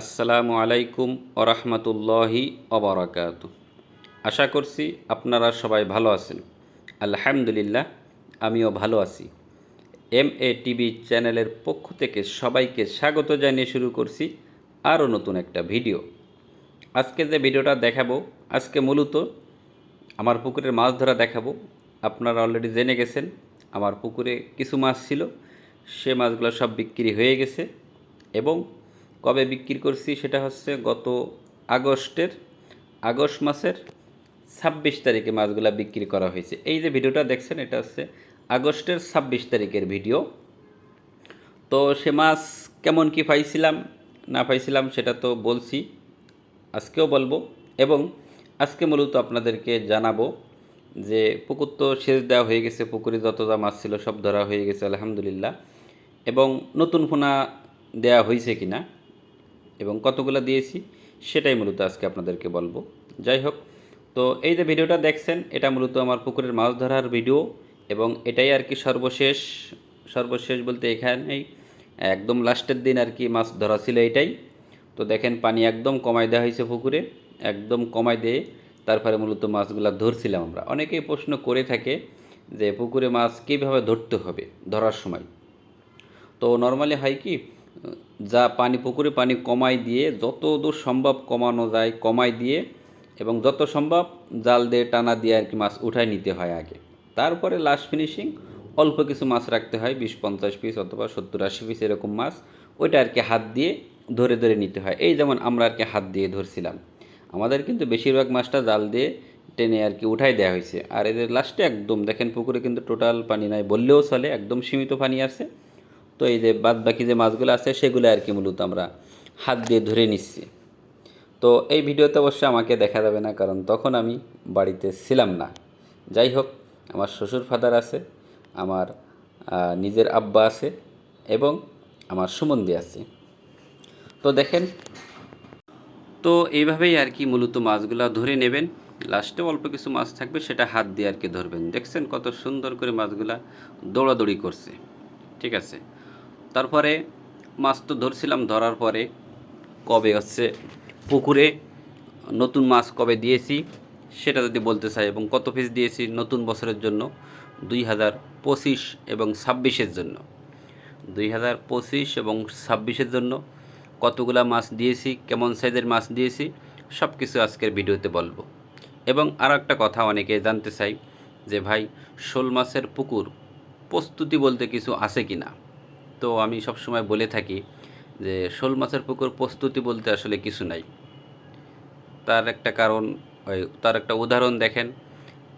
আসসালামু আলাইকুম ওরহমতুল্লাহি অবরাকাত আশা করছি আপনারা সবাই ভালো আছেন। আলহামদুলিল্লাহ, আমিও ভালো আছি। এম এ টিভি চ্যানেলের পক্ষ থেকে সবাইকে স্বাগত জানিয়ে শুরু করছি আরও নতুন একটা ভিডিও। আজকে যে ভিডিওটা দেখাবো, আজকে মূলত আমার পুকুরের মাছ ধরা দেখাবো। আপনারা অলরেডি জেনে গেছেন, আমার পুকুরে কিছু মাছ ছিল। সে মাছগুলো সব বিক্রি হয়ে গেছে এবং কবে বিক্রি করছি সেটা হচ্ছে গত আগস্টের, আগস্ট মাসের ছাব্বিশ তারিখে মাছগুলো বিক্রি করা হয়েছে। এই যে ভিডিওটা দেখছেন, এটা হচ্ছে আগস্টের ছাব্বিশ তারিখের ভিডিও। তো সে মাছ কেমন কি পাইছিলাম, না পাইছিলাম সেটা তো বলছি, আজকেও বলব। এবং আজকে মূলত আপনাদেরকে জানাব যে পুকুর তো সেচ দেওয়া হয়ে গেছে, পুকুরে যত যা মাছ ছিল সব ধরা হয়ে গেছে, আলহামদুলিল্লাহ। এবং নতুন পোনা দেয়া হয়েছে কি না এবং কতগুলো দিয়েছি সেটাই মূলত আজকে আপনাদেরকে বলব। যাই হোক, তো এই যে ভিডিওটা দেখছেন, এটা মূলত আমার পুকুরের মাছ ধরার ভিডিও এবং এটাই আর কি সর্বশেষ সর্বশেষ বলতে এখানেই একদম লাস্টের দিন আর কি মাছ ধরা ছিল এটাই। তো দেখেন, পানি একদম কমাই দেওয়া হয়েছে পুকুরে, একদম কমাই দিয়ে তারপরে মূলত মাছগুলো ধরছিলাম আমরা। অনেকেই প্রশ্ন করে থাকে যে পুকুরে মাছ কীভাবে ধরতে হবে ধরার সময়? তো নর্মালি হয় কি যা পানি পুকুরে পানি কমাই দিয়ে যত দূর সম্ভব কমানো যায়, কমাই দিয়ে এবং যত সম্ভব জাল দিয়ে টানা দিয়ে আর কি মাছ উঠায় নিতে হয় আগে। তারপরে লাস্ট ফিনিশিং অল্প কিছু মাছ রাখতে হয় বিশ পঞ্চাশ পিস অথবা সত্তর আশি পিস এরকম মাছ। ওইটা আর কি হাত দিয়ে ধরে ধরে নিতে হয়। এই যেমন আমরা আর কি হাত দিয়ে ধরছিলাম। আমাদের কিন্তু বেশিরভাগ মাছটা জাল দিয়ে টেনে আর কি উঠাই দেওয়া হয়েছে। আর এদের লাস্টে একদম দেখেন পুকুরে কিন্তু টোটাল পানি নাই, বললেও চলে, একদম সীমিত পানি আছে। তো এই যে বাদ বাকি যে মাছগুলো আছে, সেগুলো আর কি মূলত আমরা হাত দিয়ে ধরে নিচ্ছি। তো এই ভিডিওতে অবশ্যই আমাকে দেখা যাবে না, কারণ তখন আমি বাড়িতে ছিলাম না। যাই হোক, আমার শ্বশুর ফাদার আছে, আমার নিজের আব্বা আছে এবং আমার সুমন্দি আছে। তো দেখেন, তো এইভাবেই আর কি মূলত মাছগুলো ধরে নেবেন। লাস্টে অল্প কিছু মাছ থাকবে, সেটা হাত দিয়ে আর কি ধরবেন। দেখছেন কত সুন্দর করে মাছগুলা দৌড়াদৌড়ি করছে। ঠিক আছে? তারপরে মাছ তো ধরছিলাম, ধরার পরে কবে হচ্ছে পুকুরে নতুন মাছ কবে দিয়েছি সেটা যদি বলতে চাই এবং কত পিস দিয়েছি নতুন বছরের জন্য? দুই হাজার পঁচিশ এবং ছাব্বিশের জন্য। দুই হাজার পঁচিশ এবং ছাব্বিশের জন্য কতগুলা মাছ দিয়েছি, কেমন সাইজের মাছ দিয়েছি সব কিছু আজকের ভিডিওতে বলব। এবং আর একটা কথা অনেকে জানতে চাই যে ভাই, শোল মাছের পুকুর প্রস্তুতি বলতে কিছু আছে কি না তো আমি সবসময় বলে থাকি যে শোল মাছের পুকুর প্রস্তুতি বলতে আসলে কিছু নাই। তার একটা কারণ তার একটা উদাহরণ দেখেন।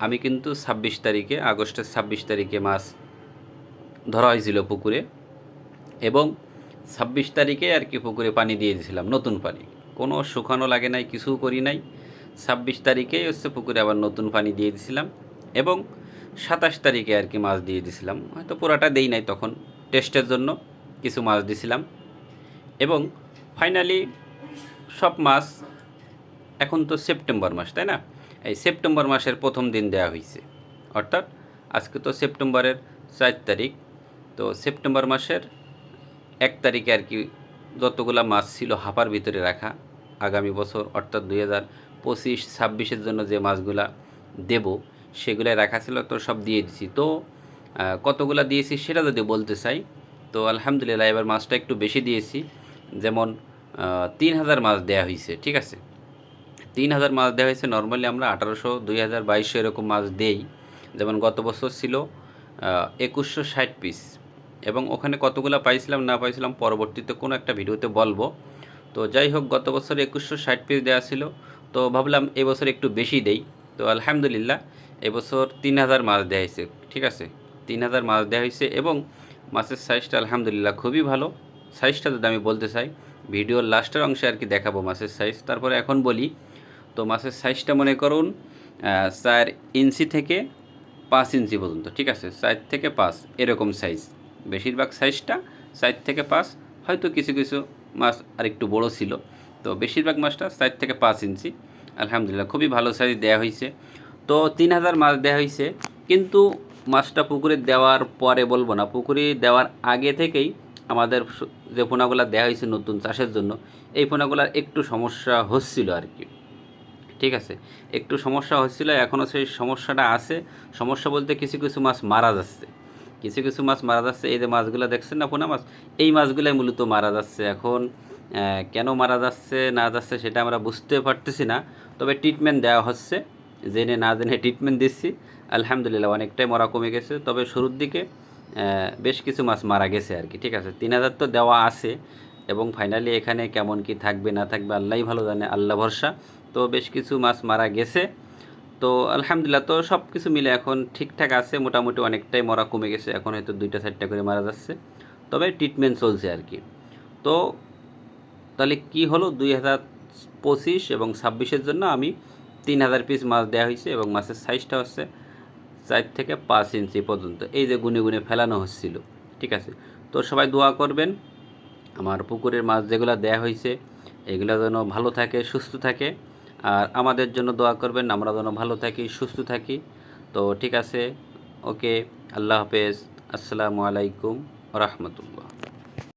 আমি কিন্তু ছাব্বিশ তারিখে, আগস্টের ছাব্বিশ তারিখে মাছ ধরা হয়েছিল পুকুরে এবং ছাব্বিশ তারিখে আর কি পুকুরে পানি দিয়ে দিয়েছিলাম, নতুন পানি। কোনো শুকানো লাগে নাই, কিছু করি নাই। ছাব্বিশ তারিখেই হচ্ছে পুকুরে আবার নতুন পানি দিয়ে দিয়েছিলাম এবং সাতাশ তারিখে আর কি মাছ দিয়ে দিয়েছিলাম হয়তো পুরাটা দেই নাই তখন। টেস্টের জন্য কিছু মাছ দিয়েছিলাম এবং ফাইনালি সব মাছ এখন তো সেপ্টেম্বর মাস, তাই না? এই সেপ্টেম্বর মাসের প্রথম দিন দেওয়া হয়েছে অর্থাৎ আজকে তো সেপ্টেম্বরের চার তারিখ। তো সেপ্টেম্বর মাসের এক তারিখে আর কি যতগুলা মাছ ছিল হাঁপার ভিতরে রাখা আগামী বছর, অর্থাৎ দুই হাজার পঁচিশ, ছাব্বিশের জন্য যে মাছগুলা দেব সেগুলো রাখা ছিল, তো সব দিয়ে দিছি। তো কতগুলা দিয়েছি সেটা যদি বলতে চাই, তো আলহামদুলিল্লাহ এবার মাছটা একটু বেশি দিয়েছি। যেমন তিন হাজার মাছ দেওয়া হয়েছে ঠিক আছে? তিন হাজার মাছ দেওয়া হয়েছে নর্মালি আমরা আঠারোশো, দুই হাজার, বাইশশো এরকম মাছ দেই। যেমন, গত বছর ছিল একুশশো ষাট পিস। এবং ওখানে কতগুলো পাইছিলাম, না পাইছিলাম, পরবর্তীতে কোনো একটা ভিডিওতে বলব। তো যাই হোক, গত বছর একুশশো ষাট পিস দেওয়া ছিল, তো ভাবলাম এবছর একটু বেশি দেই। তো আলহামদুলিল্লাহ, এবছর তিন হাজার মাছ দেওয়া হয়েছে ঠিক আছে? তিন হাজার মাছ দেওয়া হয়েছে এবং মাছের সাইজটা আলহামদুলিল্লাহ খুবই ভালো। সাইজটা যদি আমি বলতে চাই, ভিডিওর লাস্টের অংশে আর কি দেখাবো মাছের সাইজ তারপরে এখন বলি, তো মাছের সাইজটা মনে করুন চার ইঞ্চি থেকে পাঁচ ইঞ্চি পর্যন্ত, ঠিক আছে? চার থেকে পাঁচ, এরকম সাইজ বেশিরভাগ সাইজটা চার থেকে পাঁচ, হয়তো কিছু কিছু মাছ আর একটু বড় ছিল, তো বেশিরভাগ মাছটা চার থেকে পাঁচ ইঞ্চি। আলহামদুলিল্লাহ খুবই ভালো সাইজ দেওয়া হয়েছে। তো তিন হাজার মাছ দেওয়া হয়েছে, কিন্তু মাছটা পুকুরে দেওয়ার পরে বলব না, পুকুরে দেওয়ার আগে থেকেই আমাদের যে পোনাগুলো দেওয়া হয়েছে নতুন চাষের জন্য, এই পোনাগুলার একটু সমস্যা হচ্ছিল আর কি। ঠিক আছে? একটু সমস্যা হচ্ছিল এখনও সেই সমস্যাটা আছে। সমস্যা বলতে কিছু কিছু মাছ মারা যাচ্ছে। কিছু কিছু মাছ মারা যাচ্ছে, এই যে মাছগুলো দেখছেন না পোনা মাছ? এই মাছগুলাই মূলত মারা যাচ্ছে এখন। কেন মারা যাচ্ছে, না যাচ্ছে সেটা আমরা বুঝতে পারতেছি না, তবে ট্রিটমেন্ট দেওয়া হচ্ছে। জেনে না জেনে ট্রিটমেন্ট দিচ্ছি। আলহামদুলিল্লাহ, অনেকটাই মরা কমে গেছে। তবে শুরুর দিকে বেশ কিছু মাছ মারা গেছে আর কি, ঠিক আছে? তিন হাজার তো দেওয়া আছে এবং ফাইনালি এখানে কেমন কি থাকবে, না থাকবে, আল্লাহই ভালো জানে, আল্লাহ ভরসা। তো বেশ কিছু মাছ মারা গেছে। তো আলহামদুলিল্লাহ, তো সব কিছু মিলে এখন ঠিকঠাক আছে, মোটামুটি অনেকটাই মরা কমে গেছে। এখন হয়তো দুইটা চারটা করে মারা যাচ্ছে। তবে ট্রিটমেন্ট চলছে আর কি। তো তাহলে কি হলো? দুই হাজার পঁচিশ এবং ছাব্বিশের জন্য আমি তিন হাজার পিস মাছ দেওয়া হয়েছে এবং মাছের সাইজটা হচ্ছে চার থেকে পাঁচ ইঞ্চি পর্যন্ত। এই যে গুনে গুনে ফেলানো হচ্ছিল, ঠিক আছে? তো সবাই দোয়া করবেন, আমার পুকুরের মাছ যেগুলো দেয়া হয়েছে এগুলো যেন ভালো থাকে, সুস্থ থাকে। আর আমাদের জন্য দোয়া করবেন, আমরা যেন ভালো থাকি, সুস্থ থাকি। তো ঠিক আছে, ওকে, আল্লাহ হাফেজ। আসসালামু আলাইকুম রহমতুল্লাহ।